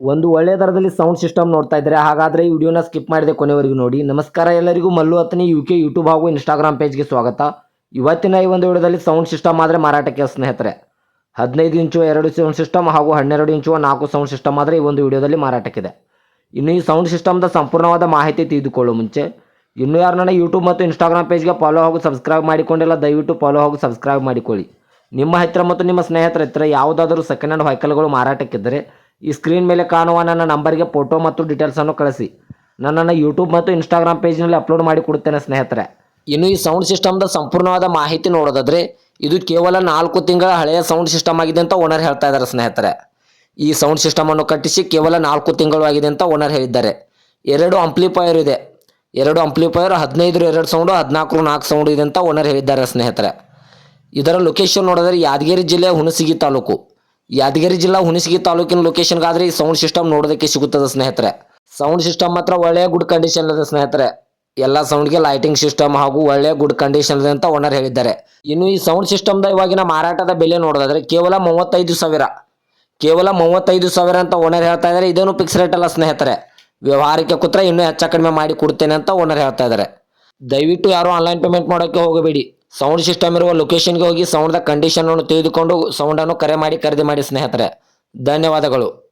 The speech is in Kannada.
ಒಂದು ಒಳ್ಳೆಯ ದರದಲ್ಲಿ ಸೌಂಡ್ ಸಿಸ್ಟಮ್ ನೋಡ್ತಾ ಇದ್ದಾರೆ ಹಾಗಾದರೆ ಈ ವಿಡಿಯೋನ ಸ್ಕಿಪ್ ಮಾಡಿದೆ ಕೊನೆವರೆಗೂ ನೋಡಿ. ನಮಸ್ಕಾರ ಎಲ್ಲರಿಗೂ, ಮಲ್ಲು ಹತ್ತನೇ ಯು ಕೆ ಯೂಟ್ಯೂಬ್ ಹಾಗೂ ಇನ್ಸ್ಟಾಗ್ರಾಮ್ ಪೇಜ್ಗೆ ಸ್ವಾಗತ. ಇವತ್ತಿನ ಈ ಒಂದು ವಿಡಿಯೋದಲ್ಲಿ ಸೌಂಡ್ ಸಿಸ್ಟಮ್ ಆದರೆ ಮಾರಾಟಕ್ಕೆ ಸ್ನೇಹಿತರೆ, ಹದಿನೈದು ಇಂಚು, ಎರಡು ಸೌಂಡ್ ಸಿಸ್ಟಮ್ ಹಾಗೂ ಹನ್ನೆರಡು ಇಂಚು, ನಾಲ್ಕು ಸೌಂಡ್ ಸಿಸ್ಟಮ್ ಆದರೆ ಈ ಒಂದು ವಿಡಿಯೋದಲ್ಲಿ ಮಾರಾಟಕ್ಕಿದೆ. ಇನ್ನು ಈ ಸೌಂಡ್ ಸಿಸ್ಟಮ್ದ ಸಂಪೂರ್ಣವಾದ ಮಾಹಿತಿ ತಿಳಿದುಕೊಳ್ಳೋ ಮುಂಚೆ, ಇನ್ನು ಯಾರು ನನ್ನ ಯೂಟ್ಯೂಬ್ ಮತ್ತು ಇನ್ಸ್ಟಾಗ್ರಾಮ್ ಪೇಜ್ಗೆ ಫಾಲೋ ಹಾಗೂ ಸಬ್ಸ್ಕ್ರೈಬ್ ಮಾಡಿಕೊಂಡಿಲ್ಲ, ದಯವಿಟ್ಟು ಫಾಲೋ ಹಾಗೂ ಸಬ್ಸ್ಕ್ರೈಬ್ ಮಾಡಿಕೊಳ್ಳಿ. ನಿಮ್ಮ ಹತ್ತಿರ ಮತ್ತು ನಿಮ್ಮ ಸ್ನೇಹಿತರ ಹತ್ತಿರ ಯಾವುದಾದರೂ ಸೆಕೆಂಡ್ ಹ್ಯಾಂಡ್ ವೆಹಿಕಲ್ಗಳು ಮಾರಾಟಕ್ಕಿದ್ದರೆ ಈ ಸ್ಕ್ರೀನ್ ಮೇಲೆ ಕಾಣುವ ನನ್ನ ನಂಬರ್ಗೆ ಫೋಟೋ ಮತ್ತು ಡೀಟೇಲ್ಸನ್ನು ಕಳಿಸಿ. ನನ್ನನ್ನು ಯೂಟ್ಯೂಬ್ ಮತ್ತು ಇನ್ಸ್ಟಾಗ್ರಾಮ್ ಪೇಜ್ನಲ್ಲಿ ಅಪ್ಲೋಡ್ ಮಾಡಿ ಕೊಡುತ್ತೇನೆ ಸ್ನೇಹಿತರೆ. ಇನ್ನು ಈ ಸೌಂಡ್ ಸಿಸ್ಟಮ್ದ ಸಂಪೂರ್ಣವಾದ ಮಾಹಿತಿ ನೋಡೋದಾದ್ರೆ, ಇದು ಕೇವಲ ನಾಲ್ಕು ತಿಂಗಳ ಹಳೆಯ ಸೌಂಡ್ ಸಿಸ್ಟಮ್ ಆಗಿದೆ ಅಂತ ಓನರ್ ಹೇಳ್ತಾ ಇದ್ದಾರೆ ಸ್ನೇಹಿತರೆ. ಈ ಸೌಂಡ್ ಸಿಸ್ಟಮನ್ನು ಕಟ್ಟಿಸಿ ಕೇವಲ ನಾಲ್ಕು ತಿಂಗಳು ಆಗಿದೆ ಅಂತ ಓನರ್ ಹೇಳಿದ್ದಾರೆ. ಎರಡು ಅಂಪ್ಲಿಫೈಯರ್ ಇದೆ. ಎರಡು ಅಂಪ್ಲಿಫೈಯರ್ ಹದಿನೈದು ಎರಡು ಸೌಂಡು ಹದಿನಾಲ್ಕು ನಾಲ್ಕು ಸೌಂಡು ಇದೆ ಅಂತ ಓನರ್ ಹೇಳಿದ್ದಾರೆ ಸ್ನೇಹಿತರೆ. ಇದರ ಲೊಕೇಶನ್ ನೋಡಿದ್ರೆ ಯಾದಗಿರಿ ಜಿಲ್ಲೆ ಹುಣಸಿಗಿ ತಾಲೂಕು. ಯಾದಗಿರಿ ಜಿಲ್ಲಾ ಹುಣಸಗಿ ತಾಲೂಕಿನ ಲೊಕೇಶನ್ಗಾದ್ರೆ ಈ ಸೌಂಡ್ ಸಿಸ್ಟಮ್ ನೋಡೋದಕ್ಕೆ ಸಿಗುತ್ತದೆ ಸ್ನೇಹಿತರೆ. ಸೌಂಡ್ ಸಿಸ್ಟಮ್ ಮಾತ್ರ ಒಳ್ಳೆಯ ಗುಡ್ ಕಂಡೀಷನ್ ಇದೆ ಸ್ನೇಹಿತರೆ. ಎಲ್ಲ ಸೌಂಡ್ಗೆ ಲೈಟಿಂಗ್ ಸಿಸ್ಟಮ್ ಹಾಗೂ ಒಳ್ಳೆಯ ಗುಡ್ ಕಂಡೀಷನ್ ಇದೆ ಅಂತ ಓನರ್ ಹೇಳಿದ್ದಾರೆ. ಇನ್ನು ಈ ಸೌಂಡ್ ಸಿಸ್ಟಮ್ದ ಇವಾಗಿನ ಮಾರಾಟದ ಬೆಲೆ ನೋಡೋದಾದ್ರೆ ಕೇವಲ ಮೂವತ್ತೈದು ಸಾವಿರ. ಕೇವಲ ಮೂವತ್ತೈದು ಸಾವಿರ ಅಂತ ಓನರ್ ಹೇಳ್ತಾ ಇದ್ದಾರೆ. ಇದೇನು ಫಿಕ್ಸ್ ರೇಟ್ ಅಲ್ಲ ಸ್ನೇಹಿತರೆ. ವ್ಯವಹಾರಕ್ಕೆ ಕೂತ್ರೆ ಇನ್ನೂ ಹೆಚ್ಚು ಕಡಿಮೆ ಮಾಡಿ ಕೊಡ್ತೇನೆ ಅಂತ ಓನರ್ ಹೇಳ್ತಾ ಇದ್ದಾರೆ. ದಯವಿಟ್ಟು ಯಾರು ಆನ್ಲೈನ್ ಪೇಮೆಂಟ್ ಮಾಡೋಕ್ಕೆ ಹೋಗಬೇಡಿ. ಸೌಂಡ್ ಸಿಸ್ಟಮ್ ಇರುವ ಲೊಕೇಶನ್ಗೆ ಹೋಗಿ ಸೌಂಡ್ದ ಕಂಡೀಷನ್ ತಿಳಿದುಕೊಂಡು ಸೌಂಡನ್ನು ಕರೆ ಮಾಡಿ, ಖರೀದಿ ಮಾಡಿ ಸ್ನೇಹಿತರೆ. ಧನ್ಯವಾದಗಳು.